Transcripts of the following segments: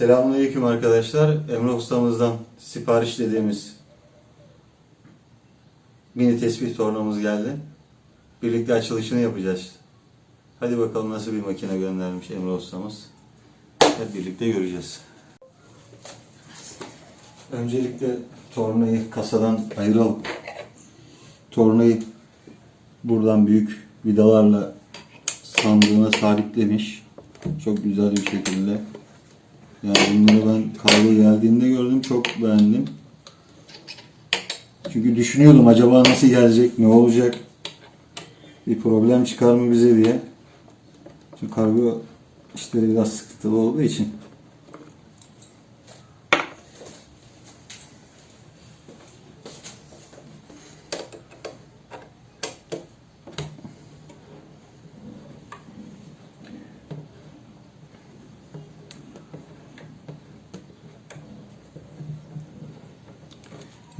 Selamünaleyküm arkadaşlar. Emre ustamızdan sipariş dediğimiz mini tespih tornamız geldi. Birlikte açılışını yapacağız. Hadi bakalım nasıl bir makine göndermiş Emre ustamız. Hep birlikte göreceğiz. Öncelikle tornayı kasadan ayıralım. Tornayı buradan büyük vidalarla sandığına sabitlemiş. Çok güzel bir şekilde. Yani bunları ben kargo geldiğinde gördüm. Çok beğendim. Çünkü düşünüyordum acaba nasıl gelecek, ne olacak? Bir problem çıkar mı bize diye. Çünkü kargo işleri biraz sıkıntılı olduğu için.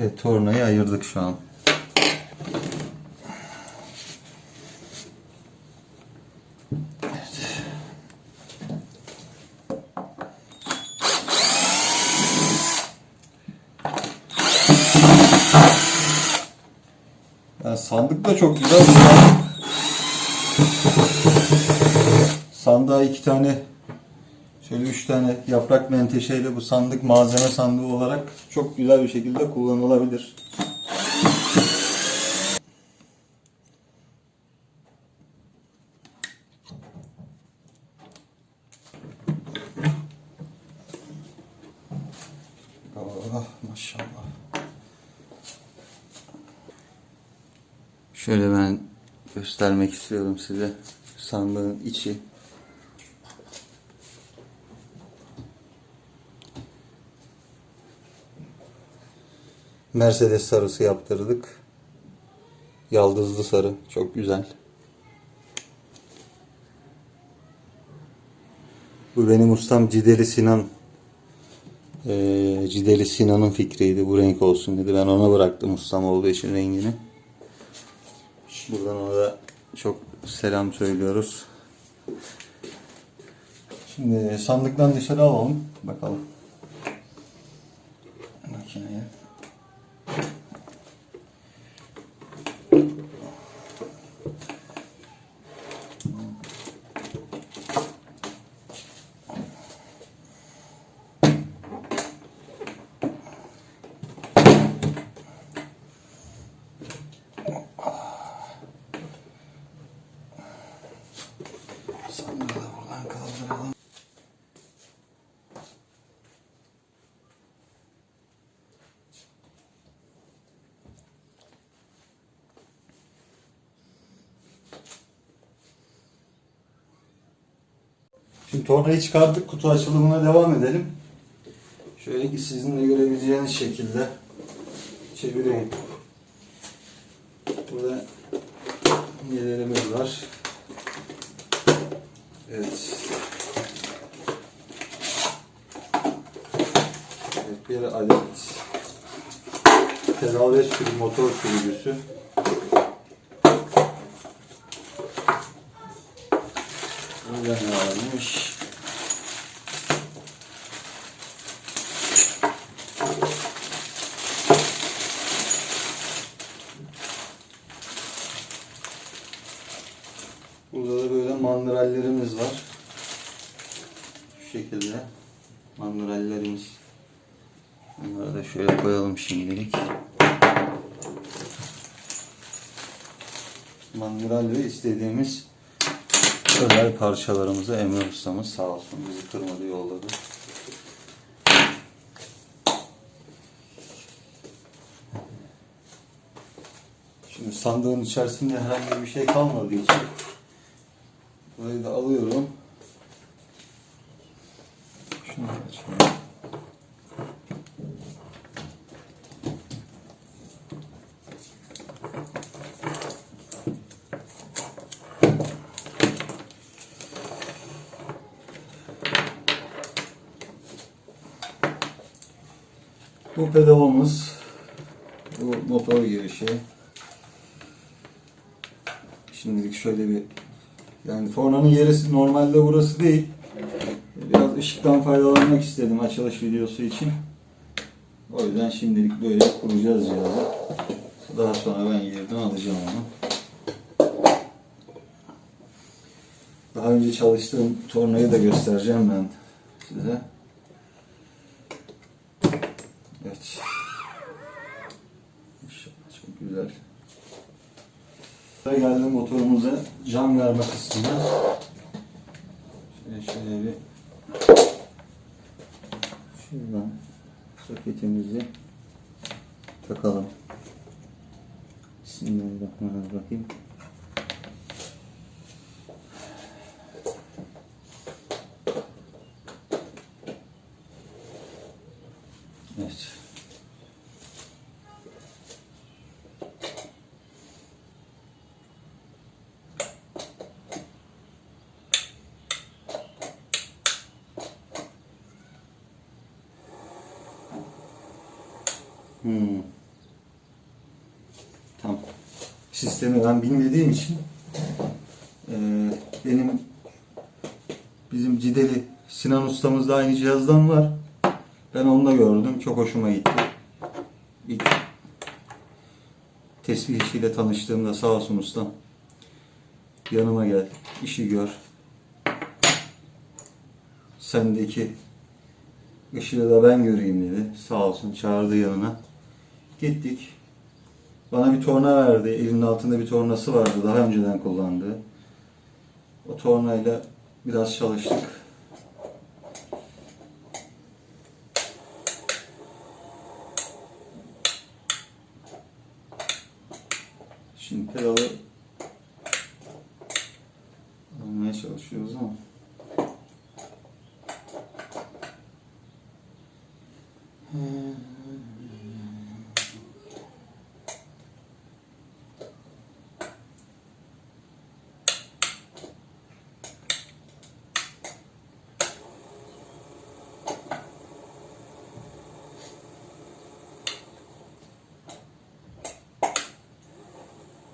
Evet, tornayı ayırdık şu an. Sandık da çok güzel. Sandığa iki tane Şöyle üç tane yaprak menteşeyle bu sandık malzeme sandığı olarak çok güzel bir şekilde kullanılabilir. Oh maşallah. Şöyle ben göstermek istiyorum size sandığın içi. Mercedes sarısı yaptırdık. Yaldızlı sarı. Çok güzel. Bu benim ustam Cideli Sinan. Ee, Cideli Sinan'ın fikriydi. Bu renk olsun dedi. Ben ona bıraktım ustam olduğu için rengini. Buradan ona da çok selam söylüyoruz. Şimdi sandıktan dışarı alalım. Bakalım. Buradan kaldıralım. Şimdi tornayı çıkardık. Kutu açılımına devam edelim. Şöyle ki sizin de görebileceğiniz şekilde çevireyim. Burada nelerimiz var. Evet. Evet bir adet pedal ve sürü motor sürücüsü. Burada ne varmış? Burada da böyle mandırallerimiz var. Şu şekilde mandırallerimiz. Bunları da şöyle koyalım şimdilik. Mandıral ve istediğimiz özel parçalarımızı Emre ustamız sağ olsun bizi kırmadı yolladı. Şimdi sandığın içerisinde herhangi bir şey kalmadığı için burayı da alıyorum. Bu pedalımız, bu motor girişi. Şimdilik şöyle bir, yani tornanın yeri normalde burası değil. Biraz ışıktan faydalanmak istedim açılış videosu için. O yüzden şimdilik böyle kuracağız cihazı. Daha sonra ben yerden alacağım onu. Daha önce çalıştığım tornayı da göstereceğim ben size. Evet. Maşallah çok güzel. Buraya geldim motorumuza cam verme kısmına. Şöyle, şöyle bir şuradan soketimizi takalım. Bismillahirrahmanirrahim. Evet. Hmm. Tamam. Sistemi ben bilmediğim için eee, benim bizim Cideli Sinan ustamızda aynı cihazdan var. Ben onu da gördüm. Çok hoşuma gitti. İlk tesbih işiyle tanıştığımda sağ olsun ustam. Yanıma gel. işi gör. Sendeki ışığı da ben göreyim dedi. Sağ olsun çağırdı yanına. Gittik. Bana bir torna verdi. Elinin altında bir tornası vardı. Daha önceden kullandığı. O tornayla biraz çalıştık. Şimdi pedalı almaya çalışıyoruz ama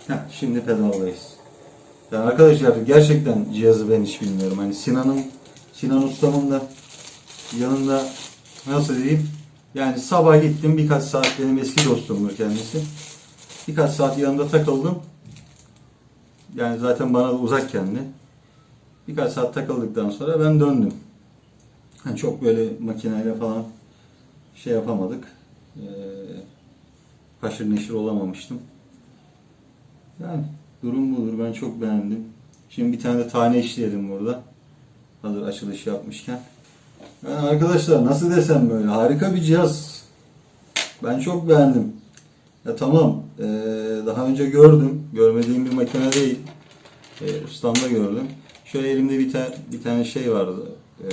Heh, şimdi pedaldayız. Ya arkadaşlar gerçekten cihazı ben hiç bilmiyorum. Hani Sinan'ın Sinan ustamın da yanında nasıl diyeyim? Yani sabah gittim birkaç saat benim eski dostumdur kendisi. Birkaç saat yanında takıldım. Yani zaten bana da uzak kendi. Birkaç saat takıldıktan sonra ben döndüm. Yani çok böyle makineyle falan şey yapamadık. Ee, haşır neşir olamamıştım. Yani durum budur. Ben çok beğendim. Şimdi bir tane de tane işleyelim burada. Hazır açılış yapmışken. Yani arkadaşlar nasıl desem böyle harika bir cihaz. Ben çok beğendim. Ya tamam eee, daha önce gördüm. Görmediğim bir makine değil. Eee ustamda gördüm. Şöyle elimde bir tane bir tane şey vardı. Eee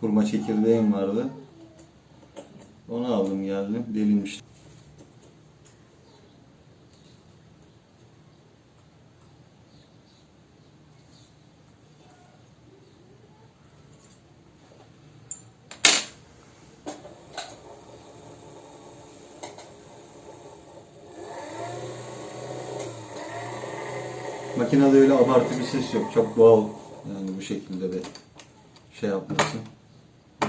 hurma çekirdeğim vardı. Onu aldım geldim. Delinmiş. Makinede öyle abartı bir ses yok. Çok doğal yani bu şekilde de şey yapması. Ee,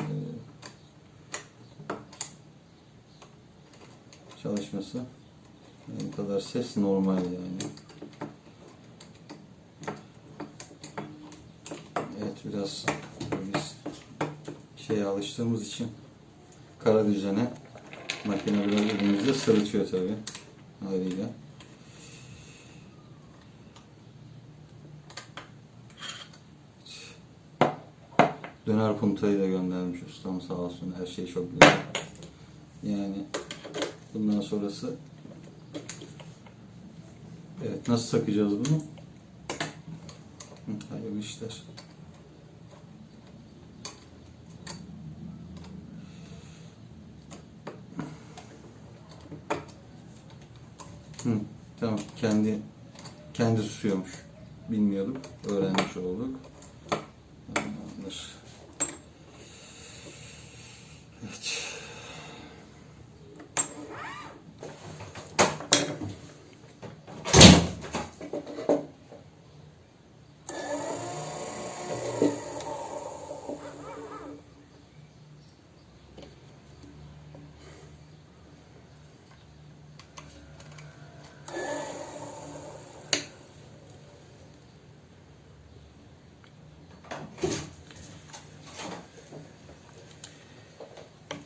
çalışması. Yani bu kadar ses normal yani. Evet biraz biz şeye alıştığımız için kara düzene makine biraz elimizde sırıtıyor tabi haliyle. Döner puntayı da göndermiş ustam sağ olsun. Her şey çok güzel. Yani bundan sonrası Evet nasıl takacağız bunu? Hayırlı işler. Hı, tamam kendi kendi tutuyormuş. Bilmiyorduk. Öğrenmiş olduk. Tamamdır.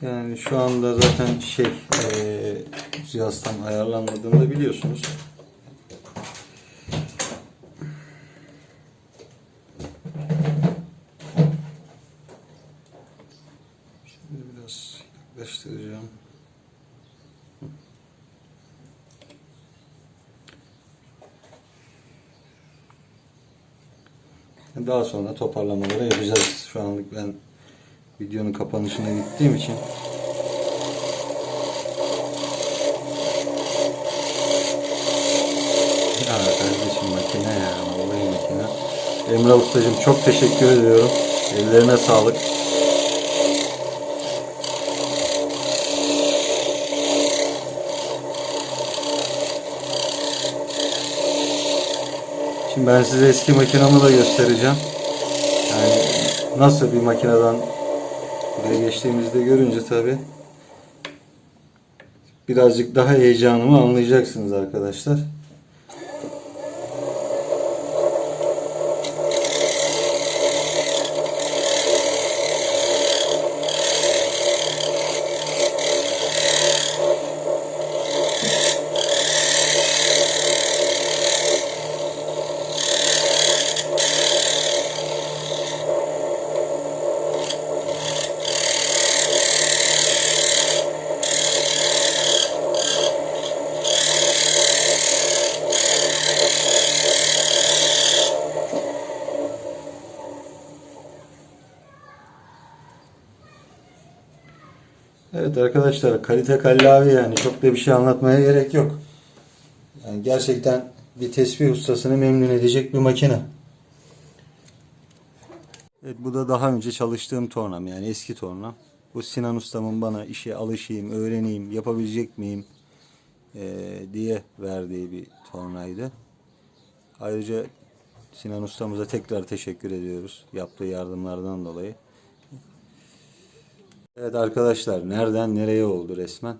Yani şu anda zaten şey eee cihaz ayarlanmadığını da biliyorsunuz. Şimdi biraz yaklaştıracağım. Daha sonra toparlamaları yapacağız. Şu anlık ben videonun kapanışına gittiğim için Ya kardeşim makine ya. Vallahi makine. Emrah Ustacığım çok teşekkür ediyorum. Ellerine sağlık. Şimdi ben size eski makinamı da göstereceğim. Yani nasıl bir makineden buraya geçtiğimizde görünce tabi birazcık daha heyecanımı anlayacaksınız arkadaşlar. Arkadaşlar kalite kallavi yani çok da bir şey anlatmaya gerek yok. Yani gerçekten bir tesbih ustasını memnun edecek bir makine. Evet bu da daha önce çalıştığım tornam yani eski tornam. Bu Sinan ustamın bana işe alışayım, öğreneyim, yapabilecek miyim eee, diye verdiği bir tornaydı. Ayrıca Sinan ustamıza tekrar teşekkür ediyoruz yaptığı yardımlardan dolayı. Evet arkadaşlar nereden nereye oldu resmen.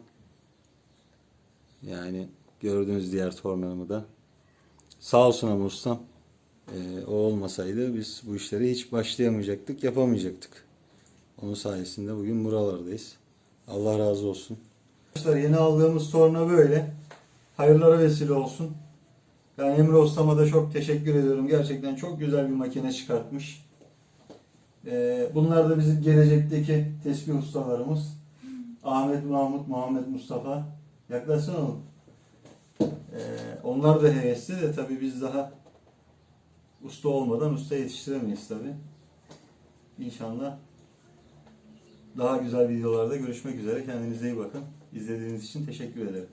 Yani gördüğünüz diğer tornamı da. Sağ olsun ama ustam. Ee, o olmasaydı biz bu işlere hiç başlayamayacaktık, yapamayacaktık. Onun sayesinde bugün buralardayız. Allah razı olsun. Arkadaşlar yeni aldığımız torna böyle. Hayırlara vesile olsun. Ben Emre Ustama da çok teşekkür ediyorum. Gerçekten çok güzel bir makine çıkartmış. Ee, bunlar da bizim gelecekteki tesbih ustalarımız. Ahmet, Mahmut, Muhammed, Mustafa. Yaklaşsana oğlum. Ee, onlar da hevesli de tabii biz daha usta olmadan usta yetiştiremeyiz tabii. İnşallah daha güzel videolarda görüşmek üzere. Kendinize iyi bakın. İzlediğiniz için teşekkür ederim.